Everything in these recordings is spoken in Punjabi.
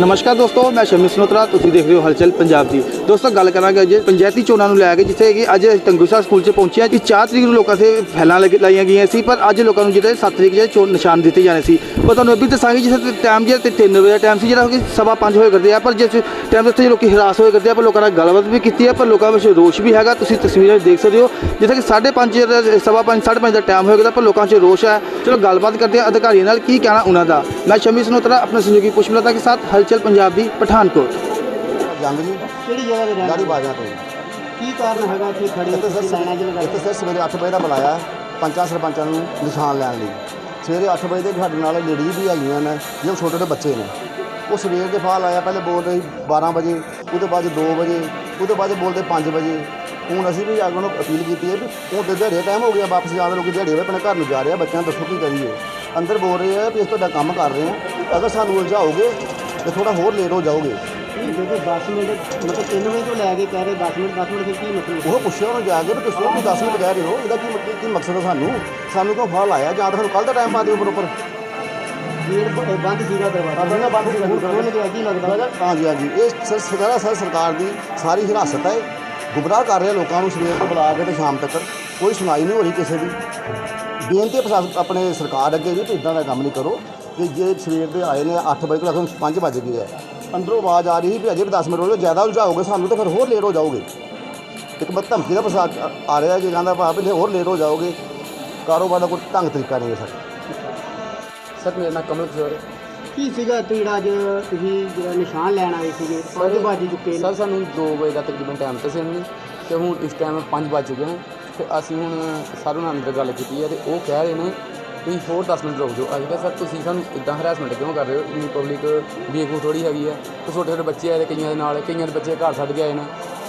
ਨਮਸਕਾਰ ਦੋਸਤੋ, ਮੈਂ ਸ਼ਮੀ ਸਨੋਤਰਾ, ਤੁਸੀਂ ਦੇਖ ਰਹੇ ਹੋ ਹਲਚਲ ਪੰਜਾਬ ਦੀ। ਦੋਸਤੋ, ਗੱਲ ਕਰਾਂਗੇ ਅੱਜ ਪੰਚਾਇਤੀ ਚੋਣਾਂ ਨੂੰ ਲੈ ਕੇ, ਜਿੱਥੇ ਕਿ ਅੱਜ ਤੰਗੂਸਾ ਸਕੂਲ 'ਚ ਪਹੁੰਚੇ ਹਾਂ ਕਿ 4 ਤਰੀਕ ਨੂੰ ਲੋਕਾਂ 'ਤੇ ਫੈਲਾਂ ਲੱਗ- ਲਾਈਆਂ ਗਈਆਂ ਸੀ, ਪਰ ਅੱਜ ਲੋਕਾਂ ਨੂੰ ਜਿਹੜੇ 7 ਤਰੀਕ ਜਿਹੜੇ ਚੋਣ ਨਿਸ਼ਾਨ ਦਿੱਤੇ ਜਾਣੇ ਸੀ। ਪਰ ਤੁਹਾਨੂੰ ਇਹ ਵੀ ਦੱਸਾਂਗੇ ਜਿਸ ਟਾਈਮ ਜਿਹੜਾ ਤੇ 3 ਵਜੇ ਦਾ ਟਾਈਮ ਸੀ, ਜਿਹੜਾ ਕਿ ਸਵਾ 5 ਹੋਏ ਕਰਦੇ ਆ, ਪਰ ਜਿਸ ਟਾਈਮ ਦੇ ਉੱਤੇ ਲੋਕੀ ਹਰਾਸ ਹੋਏ ਕਰਦੇ ਆ, ਪਰ ਲੋਕਾਂ ਨਾਲ ਗੱਲਬਾਤ ਵੀ ਕੀਤੀ ਹੈ ਪਰ ਲੋਕਾਂ ਵਿੱਚ ਰੋਸ਼ ਵੀ ਹੈਗਾ। ਤੁਸੀਂ ਤਸਵੀਰਾਂ ਵਿੱਚ ਦੇਖ ਸਕਦੇ ਹੋ, ਜਿੱਥੇ ਕਿ 5:30 ਦਾ ਸਵਾ 5 5:30 ਦਾ ਟਾਈਮ ਹੋਏਗਾ ਪਰ ਲੋਕਾਂ 'ਚ ਰੋਸ਼ ਹੈ। ਚਲੋ, ਗੱਲਬਾਤ ਕਰਦੇ ਆ ਅਧਿਕਾਰੀਆਂ ਨਾਲ, ਕੀ ਕਹਿਣਾ ਉਹਨਾਂ ਦਾ। ਮੈਂ ਸ਼ਮੀ ਸਨੋਤਰਾ, ਆਪਣੇ ਸਹਿਯੋਗੀ ਪੁਸ਼ਪਲਤਾ ਕੇ ਸਾਥ ਹਲਚਲ ਪੰਜਾਬ ਦੀ ਪਠਾਨਕੋਟ। ਜੰਗ ਜੀ ਕਿਹੜੀ ਜਗ੍ਹਾ ਤੇ ਗਾੜੀ ਬਾਜਾਂ ਤੋਂ। ਜੀ। ਕੀ ਕਾਰਨ ਹੈਗਾ ਕਿ ਖੜੇ ਇੱਥੇ ਤੁਸੀਂ ਸਰ 'ਚ ਲਗਾਏ ਇੱਥੇ ਸਰ ਸਵੇਰੇ 8 ਵਜੇ ਦਾ ਬੁਲਾਇਆ ਪੰਚਾਂ ਸਰਪੰਚਾਂ ਨੂੰ ਨਿਸ਼ਾਨ ਲੈਣ ਲਈ। ਸਵੇਰੇ 8 ਵਜੇ ਦੇ ਸਾਡੇ ਨਾਲ ਲੇਡੀਜ਼ ਵੀ ਆਈਆਂ ਨੇ ਜਿਹੜੇ ਛੋਟੇ ਛੋਟੇ ਬੱਚੇ ਨੇ। ਉਹ ਸਵੇਰ ਦੇ ਫਾਲ ਆਇਆ ਪਹਿਲੇ ਬੋਲ ਰਹੀ 12 ਵਜੇ ਉਹਦੇ ਬਾਅਦ 2 ਵਜੇ ਉਹਦੇ ਬਾਅਦ ਬੋਲਦੇ 5 ਵਜੇ। ਹੁਣ ਅਸੀਂ ਵੀ ਅੱਗੋਂ ਨੂੰ ਅਪੀਲ ਕੀਤੀ ਹੈ ਵੀ ਹੁਣ ਤੇ ਦਿਹਾੜੇ ਟਾਈਮ ਹੋ ਗਿਆ ਵਾਪਸ ਜਾਣ ਦੇ ਲੋਕ ਦਿਹਾੜੇ ਹੋਏ ਆਪਣੇ ਘਰ ਨੂੰ ਜਾ ਰਹੇ ਆ ਬੱਚਿਆਂ ਨੂੰ ਦੱਸੋ ਕੀ ਕਰੀਏ। ਅੰਦਰ ਬੋਲ ਰਹੇ ਆ ਵੀ ਇਸ ਤੁਹਾਡਾ ਕੰਮ ਕਰ ਰਹੇ ਆ। ਅਗਰ ਸਾਨੂੰ ਉਲਝਾਓਗੇ ਤੇ ਥੋੜਾ ਹੋਰ ਲੇਟ ਹੋ ਜਾਓਗੇ। ਨਹੀਂ ਜਦੋਂ 10 ਮਿੰਟ ਮਤਲਬ 3 ਵਜੇ ਤੋਂ ਲੈ ਕੇ ਕਹਿ ਰਹੇ 10 ਮਿੰਟ 10 ਮਿੰਟ ਫਿਰ ਕੀ ਮਤਲਬ? ਉਹ ਪੁੱਛਿਆ ਉਹਨੂੰ ਜਾ ਕੇ ਵੀ ਤੁਸੀਂ ਕੀ 10 ਮਿੰਟ ਕਹਿ ਰਹੇ ਹੋ ਇਹਦਾ ਕੀ ਮਤਲਬ ਕੀ ਮਕਸਦ ਹੈ ਸਾਨੂੰ? ਸਾਨੂੰ ਕਿਉਂ ਫਾਲ ਆਇਆ ਜਾਂ ਤਾਂ ਸਾਨੂੰ ਕੱਲ ਦਾ ਟਾਈਮ ਪਾ ਦਿਓ ਬਰੋਬਰ ਗੇਟ ਬ- ਬੰਦ ਸੀਗਾ ਦਰਵਾਜ਼ਾ। ਦਰਵਾਜ਼ਾ ਬੰਦ ਸੀਗਾ। ਖੋਲ੍ਹ ਕੇ ਕੀ ਲੱਗਦਾ? ਹਾਂਜੀ ਹਾਂਜੀ। ਇਹ ਸਰ ਸਰਕਾਰਾ ਸਰ ਸਰਕਾਰ ਦੀ ਸਾਰੀ ਹਿਰਾਸਤ ਹੈ। ਗੁੰਮਰਾਹ ਕਰ ਰਿਹਾ ਲੋਕਾਂ ਨੂੰ ਸਵੇਰ ਤੋਂ ਬੁਲਾ ਕੇ ਤੇ ਸ਼ਾਮ ਤੱਕ। ਕੋਈ ਸੁਣਾਈ ਨਹੀਂ ਹੋ ਰਹੀ ਕਿਸੇ ਦੀ। ਬੇਨਤੀ ਹੈ ਪ੍ਰਸ਼ਾਸਨ ਆਪਣੇ ਸਰਕਾਰ ਅੱਗੇ ਵੀ ਵੀ ਇਦਾਂ ਦਾ ਕੰਮ ਨਹੀਂ ਕਰੋ। ਕਿ ਜੇ ਸਵੇਰ ਦੇ ਆਏ ਨੇ 8 ਵਜੇ ਤੋਂ ਲੈ ਕੇ 5 ਵਜ ਗਏ ਹੈ ਅੰਦਰੋਂ ਆਵਾਜ਼ ਆ ਰਹੀ ਸੀ ਵੀ ਅਜੇ ਵੀ 10 ਮਿੰਟ ਹੋ ਜ਼ਿਆਦਾ ਉਲਝਾਓਗੇ ਸਾਨੂੰ ਤਾਂ ਫਿਰ ਹੋਰ ਲੇਟ ਹੋ ਜਾਓਗੇ। ਇੱਕ ਬਤ ਧਮਕੀ ਦਾ ਪ੍ਰਸਾਦ ਆ- ਆ ਰਿਹਾ ਕਿ ਕਹਿੰਦਾ ਭਾਵੇਂ ਜੇ ਹੋਰ ਲੇਟ ਹੋ ਜਾਓਗੇ। ਕਾਰੋਬਾਰ ਦਾ ਕੋਈ ਢੰਗ ਤਰੀਕਾ ਨਹੀਂ ਹੈ ਸਰ। ਸਰ ਮੇਰਾ ਨਾਮ ਕਮਲ ਕਿਸ਼ੋਰ ਕੀ ਸੀਗਾ ਤੇ ਜਿਹੜਾ ਅੱਜ ਤੁਸੀਂ ਜਿਹੜਾ ਨਿਸ਼ਾਨ ਲੈਣ ਆਏ ਸੀਗੇ? 5 ਵਜੇ ਚੁੱਕੇ ਸਰ ਸਾਨੂੰ 2 ਵਜੇ ਦਾ ਤਕਰੀਬਨ ਟਾਈਮ ਤੇ ਸੀ। ਤੇ ਹੁਣ ਇਸ ਟਾਈਮ 5 ਵੱਜ ਚੁੱਕੇ ਨੇ। ਤੇ ਅਸੀਂ ਹੁਣ ਸਰ ਨਾਲ ਅੰਦਰ ਗੱਲ ਕੀਤੀ ਹੈ ਤੇ ਉਹ ਕਹਿ ਰਹੇ ਨੇ ਵੀ ਹੋਰ 10 ਮਿੰਟ ਰੁਕ ਜਾਓ। ਅਸੀਂ ਕਿਹਾ ਸਰ ਤੁਸੀਂ ਸਾਨੂੰ ਇਦਾਂ ਹਰਾਸਮੈਂਟ ਕਿਉਂ ਕਰ ਰਹੇ ਹੋ? ਇੰਨੀ ਪਬਲਿਕ ਬੇਕੂ ਥੋੜੀ ਹੈਗੀ ਤੇ ਛੋਟੇ ਛੋਟੇ ਬੱਚੇ ਆਏ ਨੇ ਕਈਆਂ ਦੇ ਨਾਲ ਕਈਆਂ ਦੇ ਬੱਚੇ ਘਰ ਛੱਡ ਕੇ ਆਏ ਨੇ।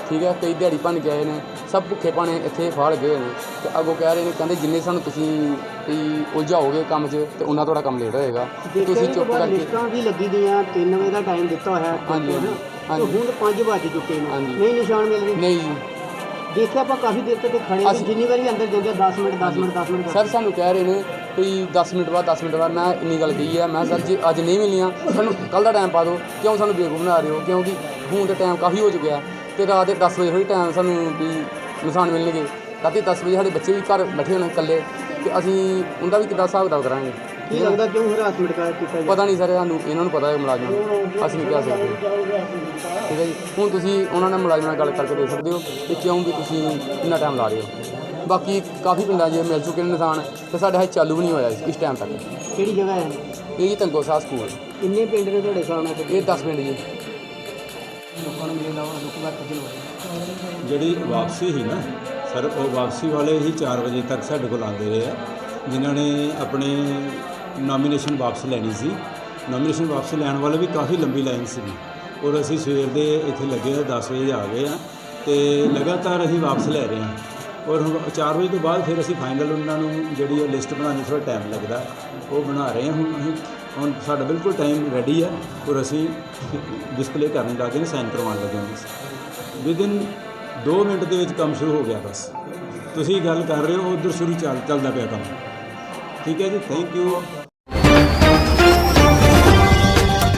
ਠੀਕ ਹੈ? ਕਈ ਦਿਹਾੜੀ ਭੰਨ ਕੇ ਆਏ ਨੇ। ਸਭ ਭੁੱਖੇ ਪਾਣੇ ਇੱਥੇ ਫਾੜ ਲੱਗੇ ਹੋਏ ਨੇ। ਤੇ ਅੱਗੋਂ ਕਹਿ ਰਹੇ ਨੇ ਕਹਿੰਦੇ ਜਿੰਨੇ ਸਾਨੂੰ ਤੁਸੀਂ ਵੀ ਉਲਝਾਓਗੇ ਕੰਮ 'ਚ ਤੇ ਉਹਨਾਂ ਤੁਹਾਡਾ ਕੰਮ ਲੇਟ ਹੋਏਗਾ। ਤੁਸੀਂ ਚੁੱਪ ਕਰਕੇ ਲਿਸਟਾਂ ਵੀ ਲੱਗੀ ਦੀਆਂ 3 ਵਜੇ ਦਾ ਟਾਈਮ ਦਿੱਤਾ ਹੋਇਆ ਹੈ। ਹਾਂਜੀ, ਹਾਂਜੀ। ਹੁਣ 5 ਵਜੇ ਚੁੱਕੇ ਨੇ। ਨਹੀਂ ਨਿਸ਼ਾਨ ਮਿਲ ਰਹੇ? ਨਹੀਂ। ਦੇਖਿਆ ਆਪਾਂ ਕਾਫੀ ਦੇਰ ਤੱਕ ਖੜੇ ਜਿੰਨੀ ਵਾਰੀ ਅੰਦਰ ਜਾਂਦੇ 10 ਮਿੰਟ 10 ਮਿੰਟ 10 ਮਿੰਟ। ਸਰ ਸਾਨੂੰ ਕਹਿ ਰਹੇ ਨੇ ਵੀ 10 ਮਿੰਟ ਬਾਅਦ 10 ਮਿੰਟ ਬਾਅਦ ਮੈਂ ਇੰਨੀ ਗੱਲ ਕਹੀ ਹੈ ਮੈਂ ਸਰ ਜੀ ਅੱਜ ਨਹੀਂ ਮਿਲੀਆਂ ਸਾਨੂੰ ਕੱਲ ਦਾ ਟਾਈਮ ਪਾ ਦਿਓ ਕਿਉਂ ਸਾਨੂੰ ਬੇਵਕੂਫ ਬਣਾ ਰਹੇ ਹੋ? ਕਿਉਂਕਿ ਹੁਣ ਤੇ ਟਾਈਮ ਕਾਫੀ ਹੋ ਚੁੱਕਿਆ ਤੇ ਰਾਤ ਦੇ 10 ਵਜੇ ਹੋਈ ਟਾਈਮ ਸਾਨੂੰ ਵੀ ਨਿਸ਼ਾਨ ਮਿਲਣਗੇ। ਰਾਤੀ 10 ਵਜੇ ਸਾਡੇ ਬੱਚੇ ਵੀ ਘਰ ਬੈਠੇ ਹੋਣੇ ਇਕੱਲੇ ਤੇ ਅਸੀਂ ਉਹਦਾ ਵੀ ਕਿੱਦਾਂ ਹਿਸਾਬ ਕਿਤਾਬ ਕਰਾਂਗੇ? ਕੀ ਲੱਗਦਾ ਕਿਉਂ ਹਰਾਸਮੈਂਟ ਕਰ ਕੀਤਾ ਪਤਾ ਨਹੀਂ ਸਰ ਸਾਨੂੰ ਇਹਨਾਂ ਨੂੰ ਪਤਾ ਹੈ ਮੁਲਾਜ਼ਮਾਂ ਅਸੀਂ ਨਹੀਂ ਕਹਿ ਸਕਦੇ। ਠੀਕ ਹੈ ਜੀ? ਹੁਣ ਤੁਸੀਂ ਉਹਨਾਂ ਨਾਲ ਮੁਲਾਜ਼ਮਾਂ ਨਾਲ ਗੱਲ ਕਰਕੇ ਦੇਖ ਸਕਦੇ ਹੋ ਕਿ ਕਿਉਂ ਵੀ ਤੁਸੀਂ ਇੰਨਾ ਟਾਈਮ ਲਾ ਰਹੇ ਹੋ। ਬਾਕੀ ਕਾਫੀ ਪਿੰਡਾਂ 'ਚ ਮਿਲ ਚੁੱਕੇ ਨੇ ਨਿਸ਼ਾਨ ਤੇ ਸਾਡੇ ਹਜੇ ਚਾਲੂ ਵੀ ਨਹੀਂ ਹੋਇਆ ਇਸ ਟਾਈਮ ਤੱਕ। ਕਿਹੜੀ ਜਗ੍ਹਾ ਹੈ? ਇਹ ਜੀ ਤੰਗੋ ਸਾਹਿਬ ਸਕੂਲ ਕਿੰਨੇ ਪਿੰਡ ਨੇ ਤੁਹਾਡੇ ਸਾਹਮਣੇ ਤੇ ਇਹ 10 ਪਿੰਡ ਜੀ। ਲੋਕਾਂ ਨੂੰ ਮਿਲੇ ਨਾ ਲੋਕ ਬਾਤ ਹੋਏ ਜਿਹੜੀ ਵਾਪਸੀ ਸੀ ਨਾ ਸਰ ਉਹ ਵਾਪਸੀ ਵਾਲੇ ਹੀ 4 ਵਜੇ ਤੱਕ ਸਾਡੇ ਕੋਲ ਆਉਂਦੇ ਰਹੇ ਆ। ਜਿਨ੍ਹਾਂ ਨੇ ਆਪਣੇ ਨੋਮੀਨੇਸ਼ਨ ਵਾਪਸ ਲੈਣੀ ਸੀ। ਨੋਮੀਨੇਸ਼ਨ ਵਾਪਸ ਲੈਣ ਵਾਲੇ ਵੀ ਕਾਫੀ ਲੰਬੀ ਲਾਈਨ ਸੀ। ਔਰ ਅਸੀਂ ਸਵੇਰ ਦੇ ਇੱਥੇ ਲੱਗੇ ਆ 10 ਵਜੇ ਆ ਗਏ ਆ ਤੇ ਲਗਾਤਾਰ ਅਸੀਂ ਵਾਪਸ ਲੈ ਰਹੇ ਹਾਂ ਔਰ ਹੁਣ 4 ਵਜੇ ਤੋਂ ਬਾਅਦ ਫਿਰ ਅਸੀਂ ਫਾਈਨਲ ਉਹਨਾਂ ਨੂੰ ਜਿਹੜੀ ਹੈ ਲਿਸਟ ਬਣਾਉਣੀ ਥੋੜਾ ਟਾਈਮ ਲੱਗਦਾ। ਉਹ ਬਣਾ ਰਹੇ ਹਾਂ ਹੁਣ ਅਸੀਂ। ਹੁਣ ਸਾਡਾ ਬਿਲਕੁਲ ਟਾਈਮ ਰੈਡੀ ਹੈ ਔਰ ਅਸੀਂ ਡਿਸਪਲੇ ਕਰਨ ਲੱਗੇ ਨੇ ਸਾਈਨ ਕਰਵਾਉਣ ਲੱਗੇ ਹਾਂ ਵਿਦਿਨ 2 ਮਿੰਟ ਦੇ ਵਿੱਚ ਕੰਮ ਸ਼ੁਰੂ ਹੋ ਗਿਆ ਬਸ। ਤੁਸੀਂ ਗੱਲ ਕਰ ਰਹੇ ਹੋ, ਉਧਰ ਸ਼ੁਰੂ ਚੱਲ, ਚੱਲਦਾ ਪਿਆ ਕੰਮ। ਠੀਕ ਹੈ ਜੀ? Thank you